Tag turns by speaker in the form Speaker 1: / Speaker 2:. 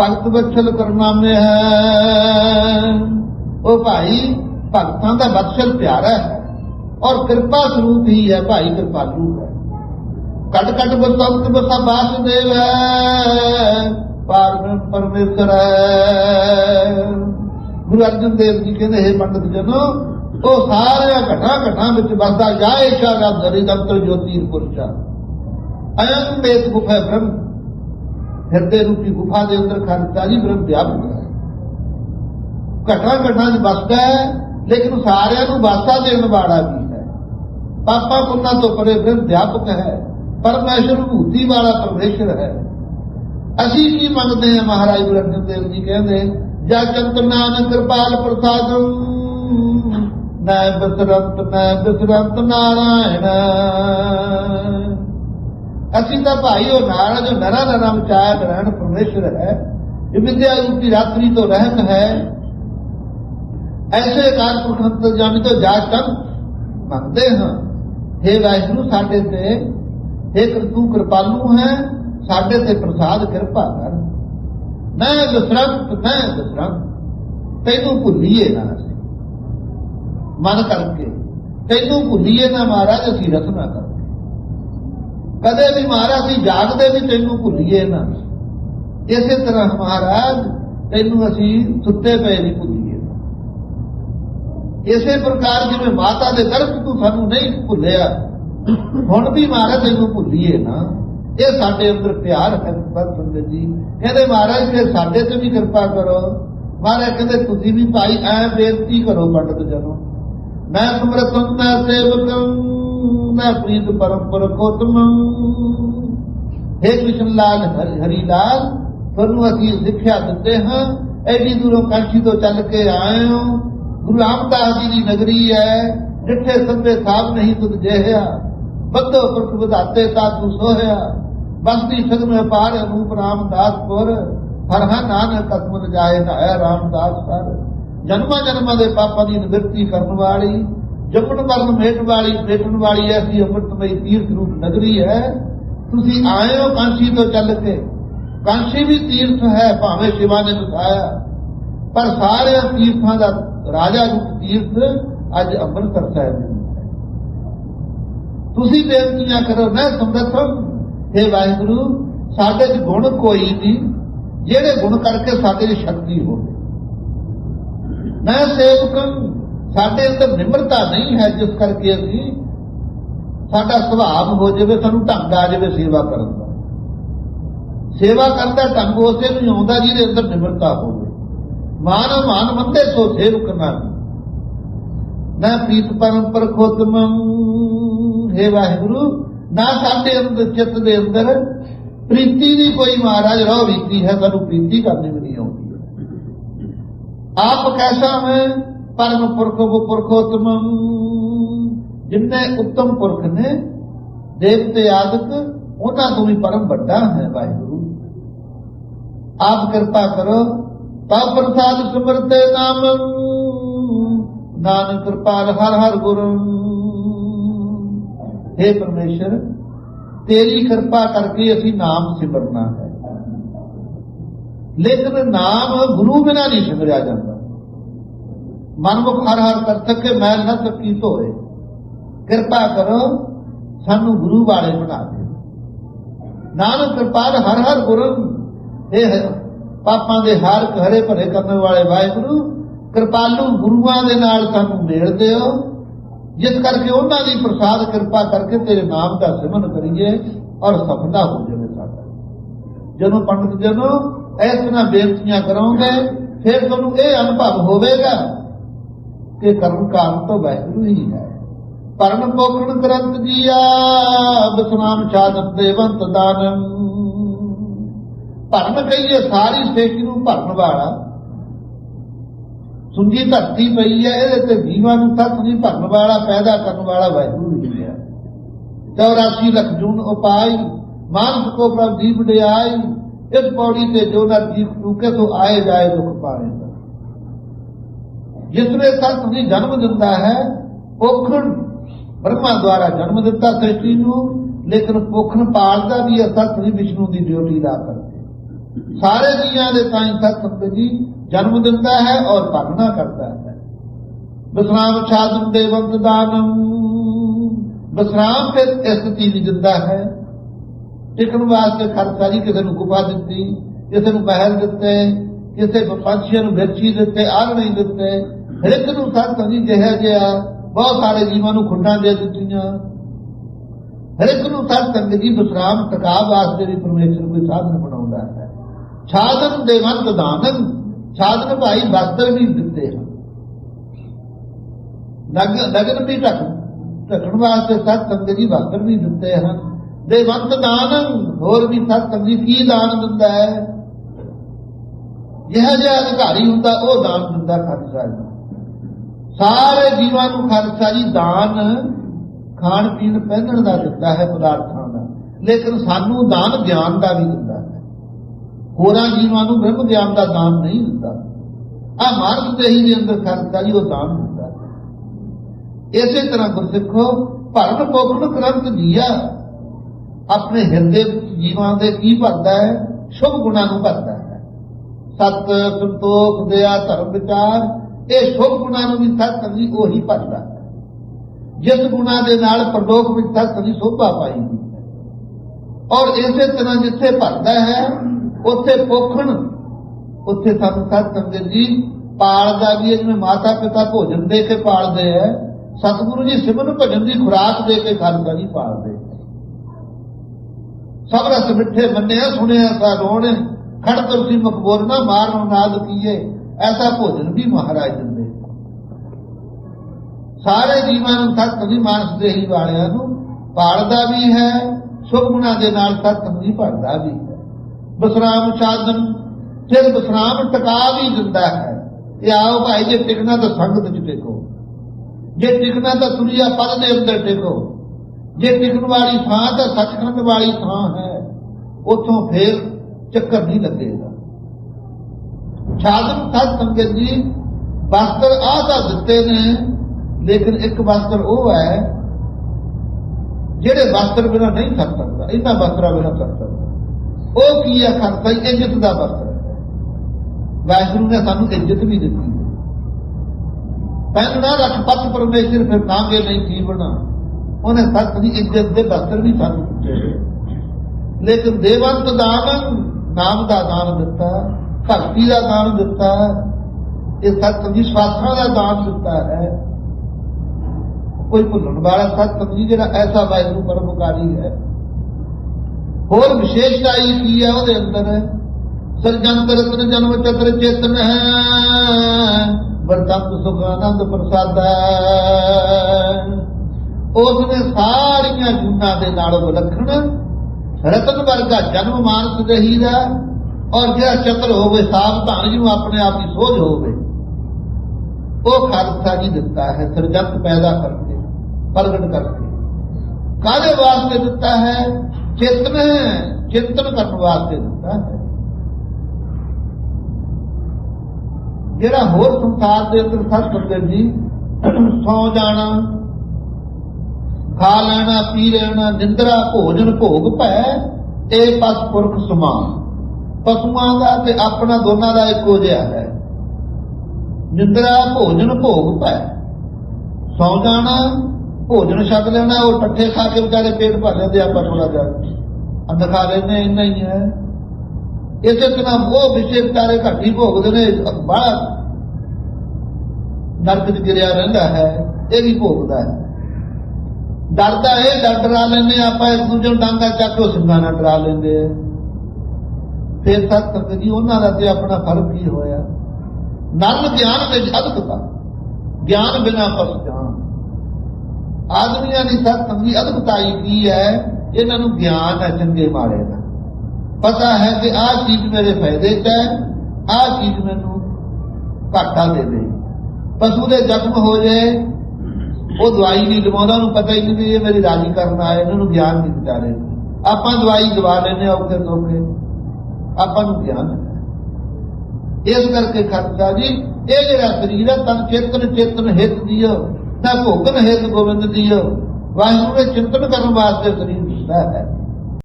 Speaker 1: ਭਗਤ ਬਖਸ਼ਲ ਕਰਨਾਮੇ ਹੈ। ਉਹ ਭਾਈ ਭਗਤਾਂ ਦਾ ਬਖਸ਼ਲ ਪਿਆਰਾ ਹੈ ਔਰ ਕਿਰਪਾ ਸਰੂਪ ਹੀ ਹੈ ਭਾਈ ਕਿਰਪਾਲੂ ਹੈ। ਕਟ ਕਟ ਬਸੰਤ ਬਸਾ ਬਾਸੁਦੇਵ ਹੈ ਪਾਰਮ ਪਰਮੇਸ਼ਰ ਹੈ। ਗੁਰੂ ਅਰਜਨ ਦੇਵ ਜੀ ਕਹਿੰਦੇ, ਹੈ ਪੰਡਤ ਜਨੋ, ਉਹ ਸਾਰੇ ਘਟਾ ਘਟਾ ਵਿੱਚ ਵਸਦਾ ਜਾਏ ਸ਼ਾਗਾ ਦਰੀ ਦੰਤਰ ਜੋਤੀ ਪੁਰਸ਼ਾ। ਅਯੰ ਮੇਤ ਗੁਫਾ ਬ੍ਰਹਮ। ਹਿਰਦੇ ਰੂਪੀ ਗੁਫਾ ਦੇ ਅੰਦਰ ਖਰਚਾ ਜੀ ਬ੍ਰਹਮ ਵਿਆਪਕ ਹੈ ਘਟਾ ਘਟਾ ਚ ਵਸਦਾ ਹੈ, ਲੇਕਿਨ ਸਾਰਿਆਂ ਨੂੰ ਵਾਸਾ ਦੇਣ ਵਾਲਾ ਵੀ ਹੈ। ਪਾਪਾ ਪੁੰਨਾ ਤੋਂ ਪਰੇ ਬ੍ਰਹਮ ਵਿਆਪਕ ਹੈ, ਪਰਮੇਸ਼ਰ ਭੂਤੀ ਵਾਲਾ ਪਰਮੇਸ਼ਰ ਹੈ। ਅਸੀਂ ਕੀ ਮੰਗਦੇ ਹਾਂ ਮਹਾਰਾਜ ਗੁਰੂ ਅਰਜਨ ਦੇਵ ਜੀ ਕਹਿੰਦੇ, ਜਾ ਚੰਤ ਨਾਨਕ ਕਿਰਪਾਲ ਪ੍ਰਸਾਦੰ ਨੈ ਬਸਰੰਤ ਨੈ ਬਸਰੰਤ ਨਾਰਾਇਣ। ਅਸੀਂ ਤਾਂ ਭਾਈ ਉਹ ਨਾਰਾਇਣ ਜੋ ਨਰਾ ਨਰਾ ਮਚਾਇਆ ਗ੍ਰਹਿਣ ਪਰਮੇਸ਼ਰ ਹੈ, ਇਹ ਵਿਦਿਆ ਰੂਪੀ ਰਾਤਰੀ ਤੋਂ ਰਹਿਤ ਹੈ। ਐਸੇ ਕਾਰ ਪੁਰਖੰਤ ਜਾਨੀ ਤੋਂ ਜਾ ਚੰਤ ਮੰਗਦੇ ਹਾਂ हे ਵਾਹਿਗੁਰੂ ਸਾਡੇ ਤੇ हे ਤੂੰ ਕਿਰਪਾਲੂ ਹੈ, ਸਾਡੇ ਤੇ ਪ੍ਰਸਾਦ ਕਿਰਪਾ ਕਰ। ਮੈਂ ਦਸਰੰਤ ਮੈਂ ਦਸਰੰਤ ਤੈਨੂੰ ਭੁੱਲੀਏ ਨਾ ਮਨ ਕਰਕੇ, ਤੈਨੂੰ ਭੁੱਲੀਏ ਨਾ ਮਹਾਰਾਜ, ਅਸੀਂ ਰਸਨਾ ਕਰ। ਕਦੇ ਵੀ ਮਹਾਰਾਜ ਅਸੀਂ ਜਾਗਦੇ ਵੀ ਤੈਨੂੰ ਭੁੱਲੀਏ ਨਾ। ਇਸੇ ਤਰ੍ਹਾਂ ਮਹਾਰਾਜ, ਤੈਨੂੰ ਅਸੀਂ ਸੁੱਤੇ ਪਏ ਨਹੀਂ ਭੁੱਲੀਏ। ਇਸੇ ਪ੍ਰਕਾਰ ਜਿਵੇਂ ਮਾਤਾ ਦੇ ਗਰਭ ਤੂੰ ਸਾਨੂੰ ਨਹੀਂ ਭੁੱਲਿਆ, ਹੁਣ ਵੀ ਮਹਾਰਾਜ ਤੈਨੂੰ ਭੁੱਲੀਏ ਨਾ। ਇਹ ਸਾਡੇ ਅੰਦਰ ਪਿਆਰ ਹੈ, ਬਸ ਸੰਗਤ ਜੀ। ਕਹਿੰਦੇ ਮਹਾਰਾਜ ਫਿਰ ਸਾਡੇ ਤੇ ਵੀ ਕਿਰਪਾ ਕਰੋ। ਮਹਾਰਾਜ ਕਹਿੰਦੇ, ਤੁਸੀਂ ਵੀ ਭਾਈ ਐ ਬੇਨਤੀ ਕਰੋ, ਪੰਡਤ ਜਨੋ। ਮੈਂ ਸਮਰਥਨ, ਮੈਂ ਸੇਵਕੰ ਮੈਂ ਪ੍ਰੀਤ ਪਰੰਪਰ ਕੋਤਮੰ हे ਕ੍ਰਿਸ਼ਨ ਲਾਲ ਹਰੀ ਲਾਲ ਤੁਹਾਨੂੰ ਅਸੀਂ ਸਿੱਖਿਆ ਦਿੰਦੇ ਹਾਂ। ਐਡੀ ਦੂਰੋਂ ਕਾਸ਼ੀ ਤੋਂ ਚੱਲ ਕੇ ਆਏ ਹੋ। ਗੁਰੂ ਰਾਮਦਾਸ ਜੀ ਦੀ ਨਗਰੀ ਹੈ। ਜਿੱਥੇ ਸਭੇ ਸਾਬ ਨਹੀਂ ਤੁਧ ਜਿਹਿਆ। ਬੱਦੋ ਪੁਰਖ ਵਧਾਤੇ ਸਾਧੂ ਸੋਹਿਆ। ਬੰਦੀ ਸਗਨ ਪਾਰ ਰੂਪ ਰਾਮਦਾਸਪੁਰ ਹਰ ਹਰ ਨਾਨਕ ਕਸਮ ਜਾਏ ਨਾ ਹੈ ਰਾਮਦਾਸ ਸਰ ਜਨਮਾਂ ਜਨਮਾਂ ਦੇ ਪਾਪਾਂ ਦੀ ਨਿਵਰਤੀ ਕਰਨ ਵਾਲੀ। ਜੰਮਣ ਮਰਨ ਮੇਟ ਵਾਲੀ ਮੇਟਣ ਵਾਲੀ ਐਸੀ ਅੰਮ੍ਰਿਤਮਈ ਤੀਰਥ ਰੂਪ ਨਗਰੀ ਹੈ। ਤੁਸੀਂ ਆਏ ਹੋ ਕਾਂਸ਼ੀ ਤੋਂ ਚੱਲ ਕੇ। ਕਾਂਸ਼ੀ ਵੀ ਤੀਰਥ ਹੈ, ਭਾਵੇਂ ਸ਼ਿਵਾ ਨੇ ਬਤਾਇਆ ਪਰ ਸਾਰੇ ਤੀਰਥਾਂ ਦਾ ਰਾਜਾ ਰੂਪ ਤੀਰਥ ਅੱਜ ਅੰਮ੍ਰਿਤਸਰ ਸਾਹਿਬ ਹੈ। ਤੁਸੀਂ ਬੇਨਤੀਆਂ ਕਰੋ, ਮੈਂ ਸਮਰਥਨ हे ਵਾਹਿਗੁਰੂ, ਸਾਡੇ 'ਚ ਗੁਣ ਕੋਈ ਨਹੀਂ। ਜਿਹੜੇ ਗੁਣ ਕਰਕੇ ਸਾਡੇ 'ਚ ਸ਼ਕਤੀ ਹੋਵੇ। ਮੈਂ ਸੇਵਕੰ ਸਾਡੇ ਅੰਦਰ ਨਿਮਰਤਾ ਨਹੀਂ ਹੈ ਜਿਸ ਕਰਕੇ ਅਸੀਂ ਸਾਡਾ ਸੁਭਾਅ ਹੋ ਜਾਵੇ, ਸਾਨੂੰ ਢੰਗ ਆ ਜਾਵੇ ਸੇਵਾ ਕਰਨ ਦਾ। ਸੇਵਾ ਕਰਨ ਦਾ ਢੰਗ ਉਸੇ ਨੂੰ ਆਉਂਦਾ ਜਿਹਦੇ ਅੰਦਰ ਨਿਮਰਤਾ ਹੋਵੇ। ਮਾਨ ਮਾਨ ਮੰਦੇ ਸੋ ਸੇਵਕ ਨਾ ਨਾ ਪ੍ਰੀਤ ਪਰੰਪਰ ਖੋਤਮੰ, ਹੈ ਵਾਹਿਗੁਰੂ, ਨਾ ਸਾਡੇ ਅੰਦਰ ਚਿੱਤ ਦੇ ਅੰਦਰ ਪ੍ਰੀਤੀ ਦੀ ਕੋਈ ਮਹਾਰਾਜ ਰੋ ਰੀਤੀ ਹੈ, ਸਾਨੂੰ ਪ੍ਰੀਤੀ ਕਰਨੀ ਵੀ ਨਹੀਂ ਆਉਂਦੀ। ਆਪ ਕੈਸਾ ਹੈ ਪਰਮ ਪੁਰਖ ਕੋ ਜਿੰਨੇ ਜਿਨਨੇ ਉੱਤਮ ਪੁਰਖ ਨੇ, ਦੇਵਤੇ ਆਦਿਕ, ਉਹਨਾਂ ਤੋਂ ਵੀ ਪਰਮ ਵੱਡਾ ਹੈ ਵਾਹਿਗੁਰੂ। ਆਪ ਕਿਰਪਾ ਕਰੋ ਤਾ ਪ੍ਰਸਾਦ ਸਿਮਰਤੇ ਨਾਮ। ਨਾਨਕ ਕਿਰਪਾਲ ਹਰ ਹਰ ਗੁਰੂ हे ਪਰਮੇਸ਼ਰ, ਤੇਰੀ ਕਿਰਪਾ ਕਰਕੇ ਅਸੀਂ ਨਾਮ ਸਿਮਰਨਾ ਹੈ। ਲੇਕਿਨ ਨਾਮ ਗੁਰੂ ਬਿਨਾ ਨਹੀਂ ਸਿਮਰਿਆ ਜਾਂਦਾ। ਮਨਮੁਖ ਹਰ ਹਰ ਕਰ ਸਕੇ ਮੈਲ ਨਾ ਸਕੀ ਧੋਏ। ਕਿਰਪਾ ਕਰੋ, ਸਾਨੂੰ ਗੁਰੂ ਵਾਲੇ ਬਣਾ ਦੇ ਨਾਨਕ ਕਿਰਪਾਲ ਹਰ ਹਰ ਗੁਰੂ ਇਹ ਪਾਪਾਂ ਦੇ ਹਾਰ ਹਰੇ ਭਰੇ ਕਰਨ ਵਾਲੇ ਵਾਹਿਗੁਰੂ। ਕਿਰਪਾਲੂ ਗੁਰੂਆਂ ਦੇ ਨਾਲ ਸਾਨੂੰ ਮੇਲ ਦਿਓ। ਜਿਸ ਕਰਕੇ ਉਹਨਾਂ ਦੀ ਪ੍ਰਸਾਦ ਕਿਰਪਾ ਕਰਕੇ ਤੇਰੇ ਨਾਮ ਦਾ ਸਿਮਰਨ ਕਰੀਏ ਔਰ ਸਫਲਤਾ ਹੋ ਜਾਵੇ ਸਾਡਾ। ਜਦੋਂ ਪੰਡਤ ਜਨੋ, ਇਸ ਤਰ੍ਹਾਂ ਬੇਨਤੀਆਂ ਕਰੋਗੇ, ਫਿਰ ਤੁਹਾਨੂੰ ਇਹ ਅਨੁਭਵ ਹੋਵੇਗਾ ਕਿ ਕਰਮ ਕਾਰਨ ਤੋਂ ਵਾਹਿਗੁਰੂ ਹੀ ਹੈ। ਪਰਮ ਪੋਖਣ ਗ੍ਰੰਥ ਜੀਆ ਬਸਨਾਮ ਛਾਦਤ ਦੇਵੰਤ ਦਾਨੰ। ਭਰਨ ਕਹੀਏ ਸਾਰੀ ਸ੍ਰਿਸ਼ਟੀ ਨੂੰ ਭਰਨ ਵਾਲਾ। ਸੁੰਜੀ ਧਰਤੀ ਪਈ ਹੈ, ਇਹਦੇ ਤੇ ਜੀਵਾਂ ਨੂੰ ਤੱਕ ਨਹੀਂ ਭਰਨ ਵਾਲਾ, ਪੈਦਾ ਕਰਨ ਵਾਲਾ ਵਾਹਿਗੁਰੂ ਹੀ ਹੈ। 84 ਲੱਖ ਜੂਨ ਉਪਾਈ, ਮਾਨਸ ਕੋ ਪ੍ਰਭ ਦੀ ਵਡਿਆਈ ਇਸ ਪੌੜੀ ਤੇ ਜੋ ਨਾ ਜੀਵ ਟੂਕੇ ਤੋਂ ਆਏ ਜਾਏ ਦੁਖ ਪਾਏ ਜਿਸਨੇ ਤੱਕ ਨਹੀਂ ਜਨਮ ਦਿੰਦਾ ਹੈ ਪੋਖਣ ਬ੍ਰਹਮਾ ਦੁਆਰਾ ਜਨਮ ਦਿੱਤਾ ਸ੍ਰਿਸ਼ਟੀ ਨੂੰ, ਲੇਕਿਨ ਪੋਖਣ ਪਾਲਦਾ ਵੀ ਹੈ ਤੱਕ ਨਹੀਂ ਵਿਸ਼ਨੂੰ ਦੀ ਡਿਊਟੀ ਦਾ ਕਰਕੇ ਸਾਰੇ ਜੀਆਂ ਦੇ ਤਾਂ ਸਤ ਸੰਗਤ ਜੀ ਜਨਮ ਦਿੰਦਾ ਹੈ ਔਰ ਪਾਲਣਾ ਕਰਦਾ ਹੈ। ਵਿਸਰਾਮ ਛਾਦਨ ਦੇਵੰਤ ਦਾਨੰ ਵਿਸਰਾਮ ਫਿਰ ਸਥਿਤੀ ਵੀ ਦਿੰਦਾ ਹੈ। ਟਿਕਣ ਵਾਸਤੇ ਖਰਚਾ ਜੀ ਕਿਸੇ ਨੂੰ ਗੁਫਾ ਦਿੱਤੀ, ਕਿਸੇ ਨੂੰ ਮਹਿਲ ਦਿੱਤੇ, ਕਿਸੇ ਪੰਛੀਆਂ ਨੂੰ ਮਿਰਚੀ ਦਿੱਤੇ ਆਲ ਨਹੀਂ ਦਿੱਤੇ ਹਰ ਇੱਕ ਨੂੰ ਸਤ ਜੀ ਜਿਹਾ ਜਿਹਾ ਬਹੁਤ ਸਾਰੇ ਜੀਵਾਂ ਨੂੰ ਖੁੱਡਾਂ ਦੇ ਦਿੱਤੀਆਂ। ਹਰ ਇੱਕ ਨੂੰ ਸਤ ਸੰਗਤ ਜੀ ਵਿਸਰਾਮ ਟਿਕਾ ਵਾਸਤੇ ਵੀ ਪਰਮੇਸ਼ਰ ਕੋਈ ਸਾਧਨ ਬਣਾਉਂਦਾ ਹੈ। ਛਾਦਨ ਦੇਵੰਤ ਦਾਨੰ ਛਾਦਨ ਭਾਈ ਵਸਤਰ ਵੀ ਦਿੱਤੇ ਹਨ। ਨਗ, ਨਗਨ ਵੀ ਢੱਕ, ਢੱਕਣ ਵਾਸਤੇ ਸਤ ਸੰਗਤ ਜੀ ਵਸਤਰ ਵੀ ਦਿੱਤੇ ਹਨ। ਦੇਵੰਤ ਦਾਨੰ ਹੋਰ ਵੀ ਸਤ ਸੰਗਤ ਜੀ ਕੀ ਦਾਨ ਦਿੰਦਾ ਹੈ? ਜਿਹੜਾ ਜਿਹਾ ਅਧਿਕਾਰੀ ਹੁੰਦਾ, ਉਹ ਦਾਨ ਦਿੰਦਾ ਖਾਲਸਾ ਜੀ ਸਾਰੇ ਜੀਵਾਂ ਨੂੰ ਖਾਲਸਾ ਜੀ, ਦਾਨ ਖਾਣ ਪੀਣ ਪਹਿਨਣ ਦਾ ਦਿੱਤਾ ਹੈ ਪਦਾਰਥਾਂ ਦਾ। ਲੇਕਿਨ ਸਾਨੂੰ ਦਾਨ ਗਿਆਨ ਦਾ ਵੀ ਦਿੰਦਾ ਹੈ। ਹੋਰਾਂ ਜੀਵਾਂ ਨੂੰ ਬ੍ਰਹਮ ਗਿਆਨ ਦਾ ਦਾਨ ਨਹੀਂ ਦਿੰਦਾ ਆ ਮਾਨਸ ਦੇਹੀ ਦੇ ਅੰਦਰ ਖਾਲਸਾ ਜੀ, ਉਹ ਦਾਨ ਦਿੰਦਾ ਹੈ। ਇਸੇ ਤਰ੍ਹਾਂ ਗੁਰਸਿੱਖੋ ਭਰਨ ਪੋਖਣ ਗ੍ਰੰਥ ਜੀਆ। ਆਪਣੇ ਹਿਰਦੇ ਵਿੱਚ ਜੀਵਾਂ ਦੇ ਕੀ ਭਰਦਾ ਹੈ? ਸ਼ੁਭ ਗੁਣਾਂ ਨੂੰ ਭਰਦਾ ਹੈ। ਸਤ ਸੰਤੋਖ, ਦਇਆ, ਧਰਮ ਵਿਚਾਰ ਇਹ ਸ਼ੁਭ ਗੁਣਾ ਨੂੰ ਵੀ ਸਤ ਉਹੀ ਭਰਦਾ। ਜਿਸ ਗੁਣਾਂ ਦੇ ਨਾਲ ਪਰਲੋਕ ਵਿੱਚ ਸਤ ਸੋਭਾ ਪਾਈਦੀ ਔਰ ਇਸੇ ਤਰ੍ਹਾਂ ਜਿੱਥੇ ਭਰਦਾ ਹੈ, ਉੱਥੇ ਪੋਖਣ, ਉੱਥੇ ਸਾਨੂੰ ਸਤ ਸੰਗਤ ਜੀ। ਪਾਲਦਾ ਵੀ ਜਿਵੇਂ ਮਾਤਾ ਪਿਤਾ ਭੋਜਨ ਦੇ ਕੇ ਪਾਲਦੇ ਹੈ, ਸਤਿਗੁਰੂ ਜੀ ਸਿਮਰਨ ਭਜਨ ਦੀ ਖੁਰਾਕ ਦੇ ਕੇ ਖਾਲਦਾ ਜੀ ਪਾਲਦੇ ਸਭ ਰਸ ਮਿੱਠੇ ਮੰਨਿਆ, ਸੁਣਿਆ ਸਾ ਰੋਣ ਖੜ ਤੁਰਸੀ ਮਕਬੂਰ ਨਾ ਮਾਰਨੋ ਨਾਦ ਕੀਏ। ਐਸਾ ਭੋਜਨ ਵੀ ਮਹਾਰਾਜ ਦਿੰਦੇ ਸਾਰੇ ਜੀਵਾਂ ਨੂੰ ਸਤ ਦੀ ਮਾਨਸ ਦੇਹੀ ਵਾਲਿਆਂ ਨੂੰ ਪਾਲਦਾ ਵੀ ਹੈ ਸੁਭ ਦੇ ਨਾਲ ਸਤ ਦੀ ਭਰਦਾ ਵੀ ਹੈ। ਬਸਰਾਮ ਸਾਧਨ, ਫਿਰ ਬਸਰਾਮ ਟਿਕਾ ਵੀ ਦਿੰਦਾ ਹੈ। ਇਹ ਆਓ ਭਾਈ, ਜੇ ਟਿਕਣਾ ਤਾਂ ਸੰਗਤ ਚ ਟਿਕੋ। ਜੇ ਟਿਕਣਾ ਤਾਂ ਦੁਨੀਆ ਪਦ ਦੇ ਅੰਦਰ ਟਿਕੋ। ਜੇ ਟਿਕਣ ਵਾਲੀ ਥਾਂ ਤਾਂ ਸੱਚਖੰਡ ਵਾਲੀ ਥਾਂ ਹੈ, ਉੱਥੋਂ ਫੇਰ ਚੱਕਰ ਨਹੀਂ ਲੱਗੇਗਾ। ਸਾਧਨ ਸਤ ਸੰਗਤ ਜੀ? ਵਸਤਰ ਆਹ ਤਾਂ ਦਿੱਤੇ ਨੇ, ਲੇਕਿਨ ਇੱਕ ਵਸਤਰ ਉਹ ਹੈ, ਜਿਹੜੇ ਵਸਤਰ ਬਿਨਾ ਨਹੀਂ ਸਰ ਸਕਦਾ, ਇਹਨਾਂ ਵਸਤਰਾਂ ਬਿਨਾ ਸਰ ਸਕਦਾ। ਉਹ ਕੀ ਹੈ ਖਰਚਾ ਇੱਜ਼ਤ ਦਾ ਵਸਤਰ ਵਾਹਿਗੁਰੂ ਨੇ ਸਾਨੂੰ ਇੱਜ਼ਤ ਵੀ ਦਿੱਤੀ। ਹੈ ਰੱਖ ਪਤ ਪਰਮੇਸ਼ਰ, ਫਿਰ ਨਾਂਗੇ ਨਹੀਂ ਜੀਵਣਾ ਉਹਨੇ ਸੱਤ ਦੀ ਇੱਜ਼ਤ ਦੇ ਵਸਤਰ ਵੀ ਸਾਨੂੰ ਦਿੱਤੇ। ਲੇਕਿਨ ਦੇਵੰਤ ਦਾਨ, ਨਾਮ ਦਾ ਦਾਨ ਦਿੱਤਾ। ਭਗਤੀ ਦਾ ਦਾਨ ਦਿੱਤਾ ਇਹ ਸੱਤ ਦੀ ਦਾ ਦਾਨ ਦਿੱਤਾ ਹੈ। ਕੋਈ ਭੁੱਲਣ ਵਾਲਾ ਸੱਤ ਜੀ ਜਿਹੜਾ ਐਸਾ ਵਾਹਿਗੁਰੂ ਪਰਮਕਾਰੀ ਹੈ। ਹੋਰ ਵਿਸ਼ੇਸ਼ਤਾ ਇਹ ਕੀ ਹੈ ਉਹਦੇ ਅੰਦਰ? ਸਰਜੰਤ ਰਤਨ ਜਨਮ ਚਤਰ, ਚੇਤਨ ਹੈ। ਵਰਤੰਤ ਸੁਖ ਆਨੰਦ ਪ੍ਰਸਾਦਾ ਉਸ ਨੇ ਸਾਰੀਆਂ ਜੁਨਾ ਦੇ ਨਾਲ ਵਿਲੱਖਣ ਰਤਨ ਵਰਗਾ ਜਨਮ ਮਾਨਸ ਰਹੀ ਦਾ ਔਰ ਜਿਹੜਾ ਚਤਰ ਹੋਵੇ ਸਾਵਧਾਨ ਜਿਹਨੂੰ ਆਪਣੇ ਆਪ ਦੀ ਸੋਝ ਹੋਵੇ, ਉਹ ਖਾਲਸਾ ਜੀ ਦਿੱਤਾ ਹੈ, ਸਰਜੰਤ ਪੈਦਾ ਕਰਕੇ, ਪ੍ਰਗਟ ਕਰਕੇ। ਕਾਹਦੇ ਵਾਸਤੇ ਦਿੱਤਾ ਹੈ? ਚੇਤਨ ਚਿੰਤਨ ਕਰਨ ਵਾਸਤੇ ਦਿੱਤਾ ਹੈ। ਜਿਹੜਾ ਹੋਰ ਸੰਸਾਰ ਦੇ ਅੰਦਰ ਸਤ ਸੰਗਤ ਜੀ, ਸੌ ਜਾਣਾ, ਖਾ ਲੈਣਾ, ਪੀ ਲੈਣਾ, ਨਿੰਦਰਾ, ਭੋਜਨ, ਭੋਗ ਭੈ, ਇਹ ਪਸ ਪੁਰਖ ਸਮਾਨ। ਪਸ਼ੂਆਂ ਦਾ ਤੇ ਆਪਣਾ ਦੋਨਾਂ ਦਾ ਇੱਕੋ ਜਿਹਾ ਹੈ। ਨਿੰਦਰਾ ਭੋਜਨ ਭੋਗ ਪੈ ਸੌ ਜਾਣਾ, ਭੋਜਨ ਛਕ ਲੈਣਾ, ਉਹ ਟੱਠੇ ਖਾ ਕੇ ਵਿਚਾਰੇ ਪੇਟ ਭਰ ਲੈਂਦੇ ਆਪਾਂ ਥੋੜਾ ਜਿਹਾ ਅੰਦਰ ਲੈਂਦੇ ਇੰਨਾ ਹੀ ਹੈ। ਇਸੇ ਤਰ੍ਹਾਂ ਉਹ ਵਿਸ਼ੇ ਵਿਚਾਰੇ ਘੱਟੀ ਭੋਗਦੇ ਨੇ ਬੜਾ ਨਰਕ 'ਚ ਗਿਰਿਆ ਰਹਿੰਦਾ ਹੈ, ਇਹ ਵੀ ਭੋਗਦਾ ਹੈ। ਡਰਦਾ ਇਹ, ਡਰ ਡਰਾ ਲੈਂਦੇ ਆਪਾਂ ਇੱਕ ਦੂਜੇ ਨੂੰ ਡਾਂਗਾ ਚੱਕ ਕੇ ਸਿੰਘਾਂ ਨਾਲ ਡਰਾ ਲੈਂਦੇ ਆ। ਫਿਰ ਸਤ ਜੀ ਉਹਨਾਂ ਦਾ ਤੇ ਆਪਣਾ ਫ਼ਰਕ ਕੀ ਹੋਇਆ? ਨਰਮ ਗਿਆਨ ਵਿੱਚ ਅਦਕਤਾ ਗਿਆਨ ਬਿਨਾ ਪਸ ਆਦਮੀਆਂ ਦੀ ਸਤ ਸੰਗਤ ਜੀ ਕੀ ਹੈ? ਇਹਨਾਂ ਨੂੰ ਗਿਆਨ ਹੈ ਚੰਗੇ ਮਾੜੇ ਦਾ। ਪਤਾ ਹੈ ਕਿ ਆਹ ਚੀਜ਼ ਮੇਰੇ ਫਾਇਦੇ 'ਚ ਹੈ, ਆਹ ਚੀਜ਼ ਮੈਨੂੰ ਘਾਟਾ ਦੇ ਦੇ ਪਸ਼ੂ ਦੇ ਜ਼ਖਮ ਹੋ ਜਾਏ ਉਹ ਦਵਾਈ ਨਹੀਂ ਦਵਾਉਂਦਾ, ਉਹਨੂੰ ਪਤਾ ਹੀ ਨਹੀਂ ਵੀ ਇਹ ਮੇਰੀ ਰਾਜੀ ਕਰਨ ਆਏ, ਇਹਨਾਂ ਨੂੰ ਗਿਆਨ ਨਹੀਂ ਵਿਚਾਰੇ ਆਪਾਂ ਦਵਾਈ ਦਵਾ ਲੈਂਦੇ ਔਖੇ ਸੌਖੇ। ਆਪਾਂ ਨੂੰ ਗਿਆਨ ਇਸ ਕਰਕੇ ਖਰਚਾ ਜੀ, ਇਹ ਜਿਹੜਾ ਸਰੀਰ ਹੈ, ਤਨ ਚੇਤਨ ਚੇਤਨ ਹਿੱਤ ਦਿਓ ਤਾਂ ਭੋਗਨ ਹਿੱਤ ਗੋਬਿੰਦ ਦਿਓ ਵਾਹਿਗੁਰੂ ਦੇ ਚਿੰਤਨ ਕਰਨ ਵਾਸਤੇ ਸਰੀਰ ਦਿੱਤਾ ਹੈ।